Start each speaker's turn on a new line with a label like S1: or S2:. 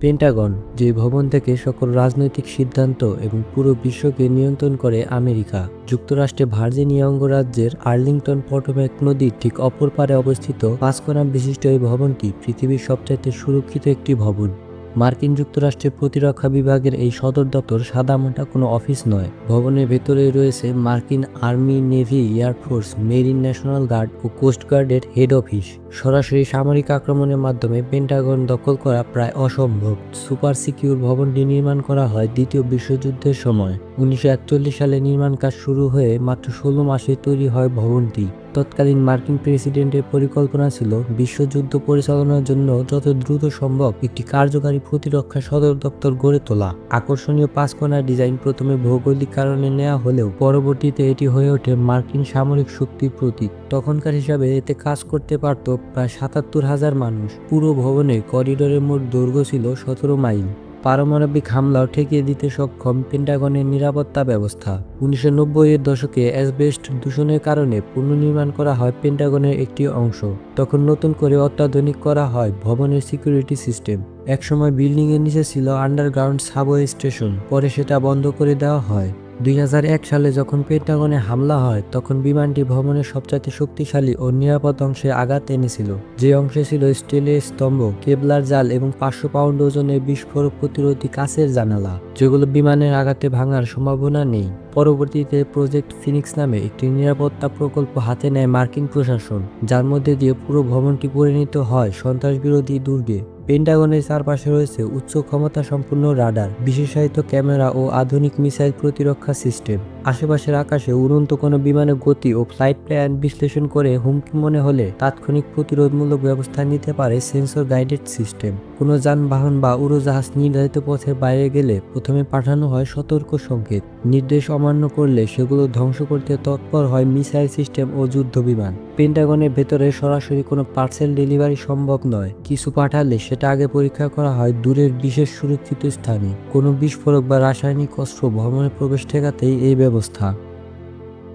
S1: Pentagon, যে ভবন থেকে সকল রাজনৈতিক সিদ্ধান্ত এবং পুরো বিশ্বকে নিয়ন্ত্রণ করে আমেরিকা যুক্তরাষ্ট্রে ভার্জিনিয়া অঙ্গরাজ্যের আর্লিংটন পটোম্যাক নদীর ঠিক অপর পারে অবস্থিত পাঁচ কোনা বিশিষ্ট এই ভবনটি পৃথিবীর সবচাইতে সুরক্ষিত একটি ভবন। মার্কিন যুক্তরাষ্ট্রের প্রতিরক্ষা বিভাগের এই সদর দপ্তর সাদামাটা কোনো অফিস নয়। ভবনের ভেতরে রয়েছে মার্কিন army, navy air force marine national guard ও কোস্টগার্ডের হেড অফিস। সরাসরি সামরিক আক্রমণের মাধ্যমে পেন্টাগন দখল করা প্রায় অসম্ভব। সুপার সিকিউর ভবনটি নির্মাণ করা হয় দ্বিতীয় বিশ্বযুদ্ধের সময়। উনিশশো একচল্লিশ সালে নির্মাণ কাজ শুরু হয়ে মাত্র ষোলো মাসে তৈরি হয় ভবনটি। তৎকালীন মার্কিন প্রেসিডেন্টের পরিকল্পনা ছিল বিশ্বযুদ্ধ পরিচালনার জন্য যত দ্রুত সম্ভব একটি কার্যকারী প্রতিরক্ষা সদর দপ্তর গড়ে তোলা। আকর্ষণীয় পাঁচ কোণার ডিজাইন প্রথমে ভৌগোলিক কারণে নেওয়া হলেও পরবর্তীতে এটি হয়ে ওঠে মার্কিন সামরিক শক্তির প্রতীক। তখনকার হিসাবে এতে কাজ করতে পারত প্রায় সাতাত্তর হাজার মানুষ। পুরো ভবনে করিডোরের মোট দৈর্ঘ্য ছিল সতেরো মাইল। পারমাণবিক হামলাও ঠেকিয়ে দিতে সক্ষম পেন্টাগনের নিরাপত্তা ব্যবস্থা। উনিশশো নব্বই এর দশকে অ্যাসবেস্ট দূষণের কারণে পুনর্নির্মাণ করা হয় পেন্টাগনের একটি অংশ। তখন নতুন করে অত্যাধুনিক করা হয় ভবনের সিকিউরিটি সিস্টেম। একসময় বিল্ডিংয়ের নিচে ছিল আন্ডারগ্রাউন্ড সাবওয়ে স্টেশন। পরে সেটা বন্ধ করে দেওয়া হয়। দুই হাজার এক সালে যখন পেন্টাগনে হামলা হয়, তখন বিমানটি ভবনের সবচাইতে শক্তিশালী ও নিরাপদ অংশে আঘাত এনেছিল। যে অংশে ছিল স্টিলের স্তম্ভ, কেবলার জাল এবং পাঁচশো পাউন্ড ওজনের বিস্ফোরক প্রতিরোধী কাছের জানালা, যেগুলো বিমানের আঘাতে ভাঙার সম্ভাবনা নেই। পরবর্তীতে প্রজেক্ট ফিনিক্স নামে একটি নিরাপত্তা প্রকল্প হাতে নেয় মার্কিন প্রশাসন, যার মধ্যে দিয়ে পুরো ভবনটি পরিণত হয় সন্ত্রাসবিরোধী দুর্গে। পেন্টাগনের চারপাশে রয়েছে উচ্চ ক্ষমতা সম্পন্ন রাডার বিশেষায়িত ক্যামেরা ও আধুনিক মিসাইল প্রতিরক্ষা সিস্টেম। আশেপাশের আকাশে উড়ন্ত কোনো বিমানের গতি ও ফ্লাইট প্ল্যান বিশ্লেষণ করে হুমকি মনে হলে তাৎক্ষণিক প্রতিরোধমূলক ব্যবস্থা নিতে পারে সেন্সর গাইডেড সিস্টেম। কোনো যানবাহন বা উড়োজাহাজ নির্ধারিত পথের বাইরে গেলে প্রথমে পাঠানো হয় সতর্ক সংকেত। নির্দেশ অমান্য করলে সেগুলো ধ্বংস করতে তৎপর হয় মিসাইল সিস্টেম ও যুদ্ধ বিমান। পেন্টাগনের ভেতরে সরাসরি কোনো পার্সেল ডেলিভারি সম্ভব নয়। কিছু পাঠালে সেটা আগে পরীক্ষা করা হয় দূরের বিশেষ সুরক্ষিত স্থানে। কোনো বিস্ফোরক বা রাসায়নিক অস্ত্র ভ্রমণে প্রবেশ ঠেকাতেই এই ব্যবস্থা।